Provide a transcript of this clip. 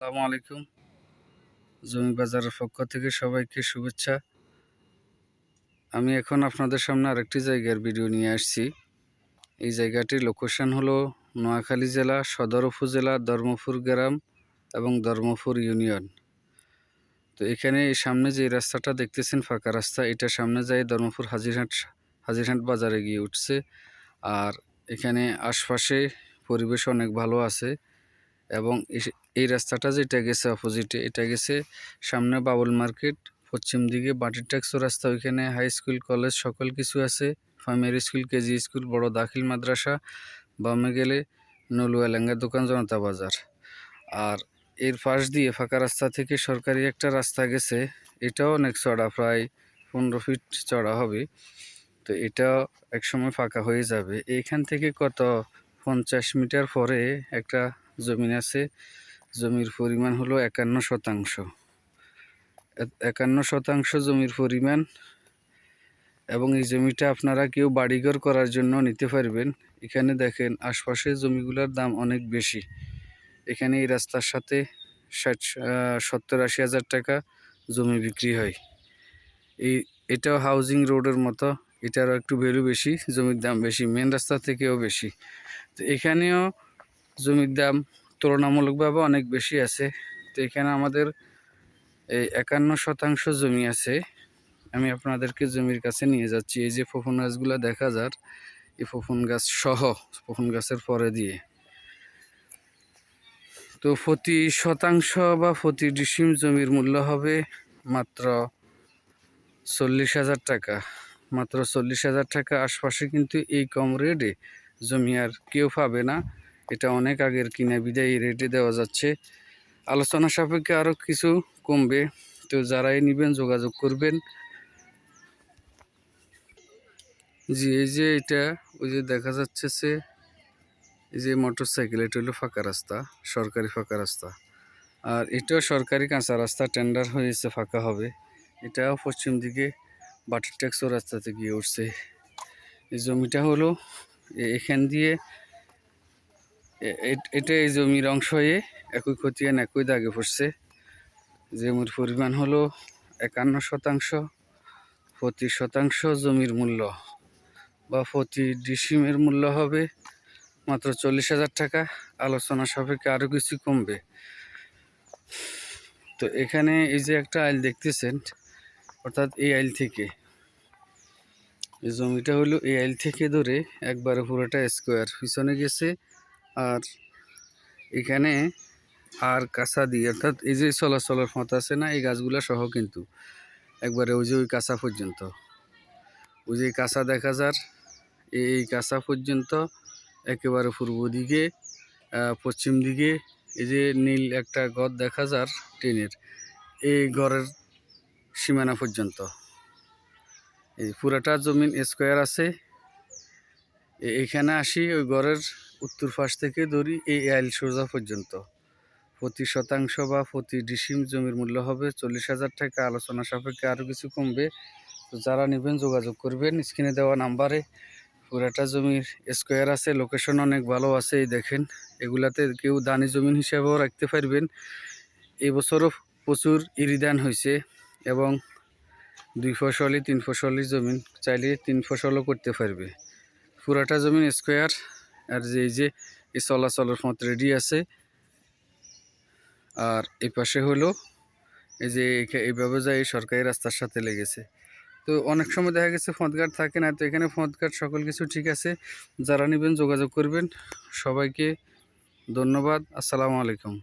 আসসালামু আলাইকুম। জমি বাজারের পক্ষ থেকে সবাইকে শুভেচ্ছা। আমি এখন আপনাদের সামনে আরেকটি জায়গার ভিডিও নিয়ে আসছি। এই জায়গাটির লোকেশন হলো নোয়াখালী জেলা, সদর উপজেলা, ধর্মপুর গ্রাম এবং ধর্মপুর ইউনিয়ন। তো এখানে সামনে যে রাস্তাটা দেখতেছেন, ফাঁকা রাস্তা, এটা সামনে যায় ধর্মপুর হাজিরহাট হাজিরহাট বাজারে গিয়ে উঠছে। আর এখানে আশপাশে পরিবেশ অনেক ভালো আছে। এবং এই রাস্তাটা যেটা গেছে অপোজিটে এটা গেছে সামনে বাবুল মার্কেট, পশ্চিম দিকে বাটির ট্যাক্স রাস্তা, ওইখানে হাই স্কুল কলেজ সকল কিছু আছে। প্রাইমারি স্কুল কেজি স্কুল বড় দাখিল মাদ্রাসা, বামে গেলে নলুয়া লেঙ্গার দোকান, জনতা বাজার। আর এর পাশ দিয়ে ফাঁকা রাস্তা থেকে সরকারি একটা রাস্তা গেছে, এটাও অনেক চড়া প্রায় পনেরো ফিট চড়া হবে। তো এটা একসময় ফাঁকা হয়ে যাবে। এইখান থেকে কত পঞ্চাশ মিটার পরে একটা জমিন আছে। জমির পরিমাণ হলো একান্ন শতাংশ। একান্ন শতাংশ জমির পরিমাণ এবং এই জমিটা আপনারা কেউ বাড়িঘর করার জন্য নিতে পারবেন। এখানে দেখেন আশপাশের জমিগুলোর দাম অনেক বেশি। এখানে এই রাস্তার সাথে ষাট সত্তর, আশি হাজার টাকা জমি বিক্রি হয়। এই, এটাও হাউজিং রোডের মতো। এটারও একটু ভ্যালু বেশি, জমির দাম বেশি মেন রাস্তা থেকেও বেশি। তো এখানেও জমির দাম তুলনামূলকভাবে অনেক বেশি আছে। তো এখানে আমাদের এই একান্ন শতাংশ জমি আছে। আমি আপনাদেরকে জমির কাছে নিয়ে যাচ্ছি। এই যে ফফুন গাছগুলো দেখা যার, এই ফফুন গাছ সহ, ফফুন গাছের পরে দিয়ে। তো প্রতি শতাংশ বা প্রতি ডিসিম জমির মূল্য হবে মাত্র চল্লিশ হাজার টাকা। মাত্র চল্লিশ হাজার টাকা আশপাশে কিন্তু এই কম রেটে জমি আর কেউ পাবে না। এটা অনেক আগের কিনা বিদায় রেটে দেওয়া যাচ্ছে। আলোচনা সাপেক্ষে আরও কিছু কমবে, তো যারাই নেবেন যোগাযোগ করবেন। জি, এই যে এটা, ওই যে দেখা যাচ্ছে সে এই যে মোটর সাইকেল এটা হলো ফাঁকা রাস্তা, সরকারি ফাঁকা রাস্তা। আর এটাও সরকারি কাঁচা রাস্তা টেন্ডার হয়েছে ফাঁকা হবে। এটাও পশ্চিম দিকে বাটার ট্যাক্সও রাস্তাতে গিয়ে উঠছে। এই জমিটা হলো এখান দিয়ে এটা এই জমির অংশ হয়ে একই খতিয়ান একই দাগে পড়ছে। জমির পরিমাণ হলো একান্ন শতাংশ, প্রতি শতাংশ জমির মূল্য। বা প্রতি ডিসিমের মূল্য হবে মাত্র চল্লিশ হাজার টাকা। আলোচনা সাপেক্ষে আরও কিছু কমবে। তো এখানে এই যে একটা আইল দেখতেছেন, অর্থাৎ এই আইল থেকে। জমিটা হলো এই আইল থেকে ধরে একবারে পুরোটা স্কোয়ার পিছনে গেছে আর এখানে আর কাঁচা দিয়ে, অর্থাৎ এই যে চলাচলের মতো আছে না, এই গাছগুলো সহ কিন্তু একবারে ওই যে ওই কাঁচা পর্যন্ত। ওই যে কাঁচা দেখা যার, এই কাঁচা পর্যন্ত একেবারে পূর্ব দিকে পশ্চিম দিকে, এই যে নীল একটা ঘর দেখা যার টিনের, এই ঘরের সীমানা পর্যন্ত। এই পুরাটা জমিন স্কোয়ার আছে। এ- এইখানে আসি, ওই ঘরের উত্তর পাশ থেকে ধরি এই আইল সোজা পর্যন্ত। প্রতি শতাংশ বা প্রতি ডিসিম জমির মূল্য হবে চল্লিশ হাজার টাকা। আলোচনা সাপেক্ষে আরও কিছু কমবে। তো যারা নেবেন যোগাযোগ করবেন। স্ক্রিনে দেওয়া নাম্বারে পুরাটা জমির স্কোয়ার আছে, লোকেশন অনেক ভালো আছে, এই দেখেন। এগুলাতে কেউ দানি জমিন হিসাবেও রাখতে পারবেন। এবছরও প্রচুর ইরিদান হয়েছে এবং দুই ফসলি, তিন ফসলি জমিন চাইলে তিন ফসলও করতে পারবে। পুরাটা জমিন স্কোয়ার। আর যে এই যে এই চলাচলের পথ রেডি আছে। আর এই পাশে হলো এই যে এইভাবে যায় এই সরকারি রাস্তার সাথে লেগেছে। তো অনেক সময় দেখা গেছে ফোঁতঘাট থাকে না, তো এখানে ফোঁতঘাট সকল কিছু ঠিক আছে। যারা নেবেন যোগাযোগ করবেন। সবাইকে ধন্যবাদ। আসসালামু আলাইকুম।